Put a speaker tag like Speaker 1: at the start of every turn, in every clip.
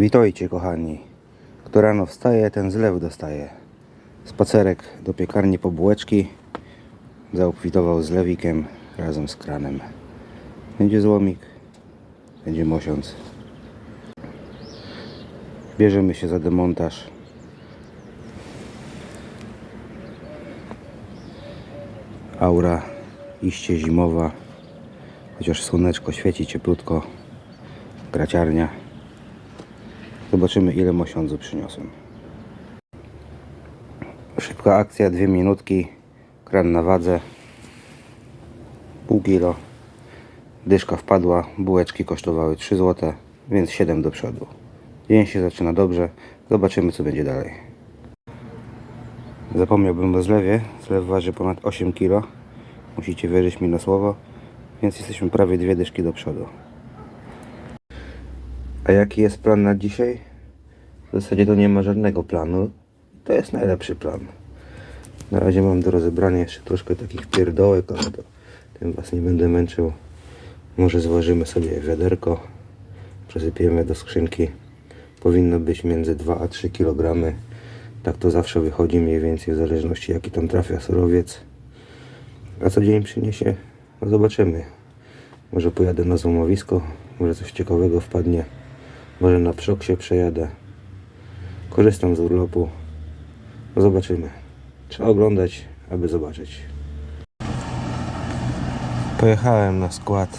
Speaker 1: Witajcie kochani. Kto rano wstaje, ten zlew dostaje. Spacerek do piekarni po bułeczki. Zaobfitował z lewikiem razem z kranem. Będzie złomik, będzie mosiąc. Bierzemy się za demontaż. Aura iście zimowa. Chociaż słoneczko świeci cieplutko. Graciarnia. Zobaczymy ile mosiądzu przyniosłem. Szybka akcja, dwie minutki. Kran na wadze. Pół kilo. Dyszka wpadła. Bułeczki kosztowały 3 zł, więc 7 do przodu. Dzień się zaczyna dobrze. Zobaczymy co będzie dalej. Zapomniałbym o zlewie. Zlew waży ponad 8 kg. Musicie wierzyć mi na słowo. Więc jesteśmy prawie dwie dyszki do przodu. A jaki jest plan na dzisiaj? W zasadzie to nie ma żadnego planu. To jest najlepszy plan. Na razie mam do rozebrania jeszcze troszkę takich pierdołek, ale to tym was nie będę męczył. Może zważymy sobie wiaderko, przesypiemy do skrzynki. Powinno być między 2 a 3 kg. Tak to zawsze wychodzi mniej więcej w zależności jaki tam trafia surowiec. A co dzień przyniesie? No zobaczymy. Może pojadę na złomowisko, może coś ciekawego wpadnie. Może na przok się przejadę. Korzystam z urlopu. No zobaczymy. Trzeba oglądać, aby zobaczyć. Pojechałem na skład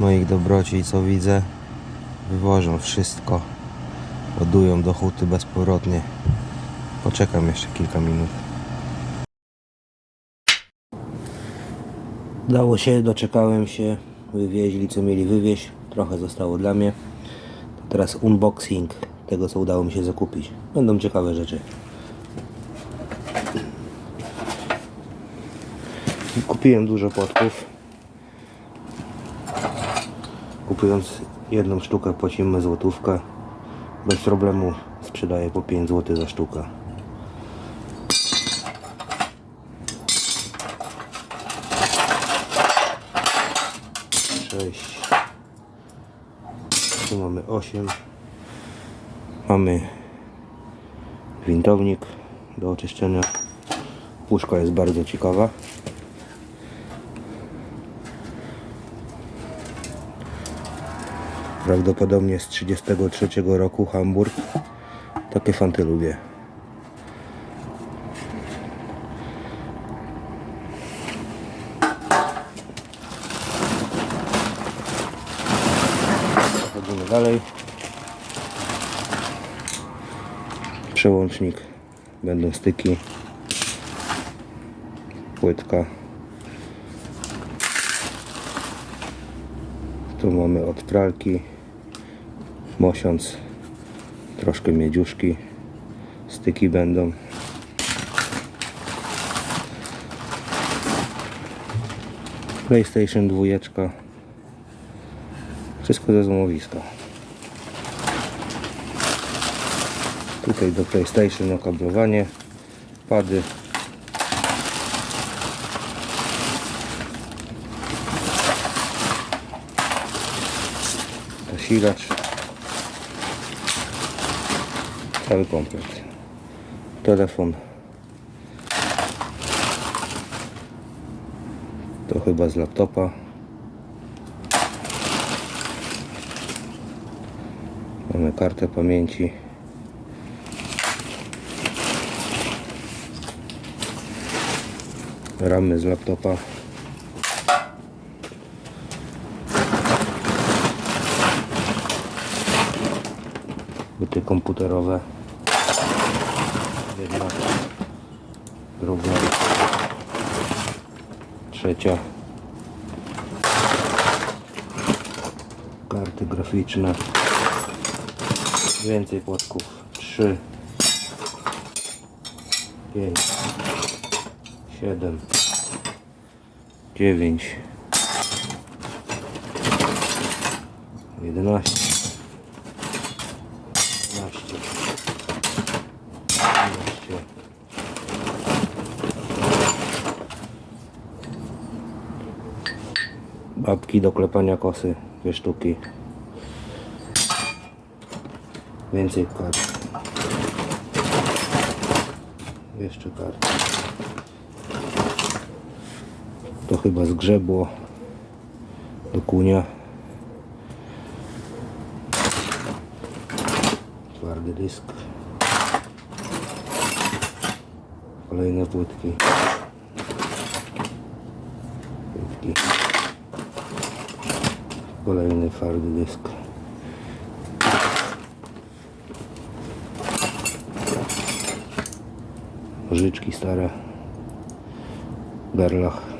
Speaker 1: moich dobroci i co widzę, wywożą wszystko. Ładują do huty bezpowrotnie. Poczekam jeszcze kilka minut. Udało się, doczekałem się. Wywieźli co mieli wywieźć. Trochę zostało dla mnie. Teraz unboxing tego co udało mi się zakupić. Będą ciekawe rzeczy. Kupiłem dużo płatków. Kupując jedną sztukę płacimy złotówkę. Bez problemu sprzedaję po 5 zł za sztukę. Sześć. Tu mamy 8. Mamy wintownik do oczyszczenia. Puszka jest bardzo ciekawa. Prawdopodobnie z 33 roku Hamburg. Takie fanty lubię. Przechodzimy dalej. Przełącznik. Będą styki. Płytka. Tu mamy od pralki. Mosiąc. Troszkę miedziuszki. Styki będą. PlayStation 2. Wszystko ze złomowiska. Tutaj do PlayStation okablowanie, pady. Zasilacz. Cały komplet. Telefon. To chyba z laptopa. Mamy kartę pamięci. Ramy z laptopa. Buty komputerowe. Jedna, druga, trzecia. Karty graficzne. Więcej płatków. Trzy, pięć, siedem, dziewięć, jedenaście, dwanaście, trzynaście, babki do klepania kosy, dwie sztuki. Więcej kart. Jeszcze kart. Chyba zgrzebło do kunia. Twardy dysk. Kolejne płytki. Płytki. Kolejny twardy dysk. Życzki stare. Berlach.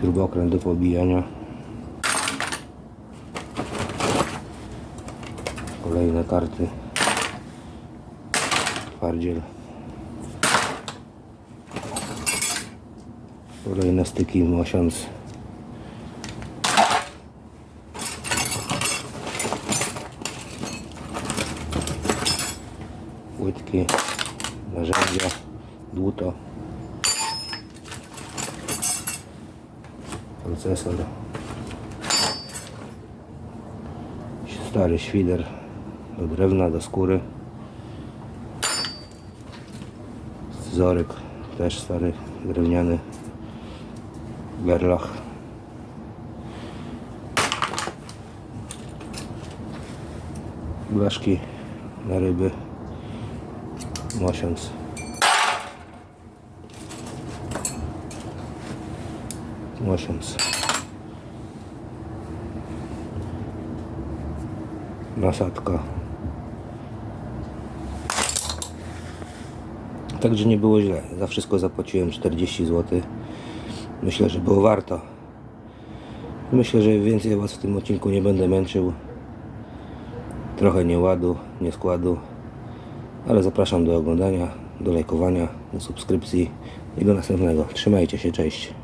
Speaker 1: Śrubokręt do pobijania. Kolejne karty. Twardziel. Kolejne styki mosiąc. Płytki, narzędzia, dłuto. Procesor. Stary świder do drewna, do skóry. Scyzoryk też stary, drewniany. Berlach. Blaszki na ryby. Mosiąc. Mosiąc. Nasadka. Także nie było źle. Za wszystko zapłaciłem 40 zł. Myślę, że było warto. Myślę, że więcej Was w tym odcinku nie będę męczył. Trochę nieładu, nieskładu. Ale zapraszam do oglądania, do lajkowania, do subskrypcji i do następnego. Trzymajcie się, cześć.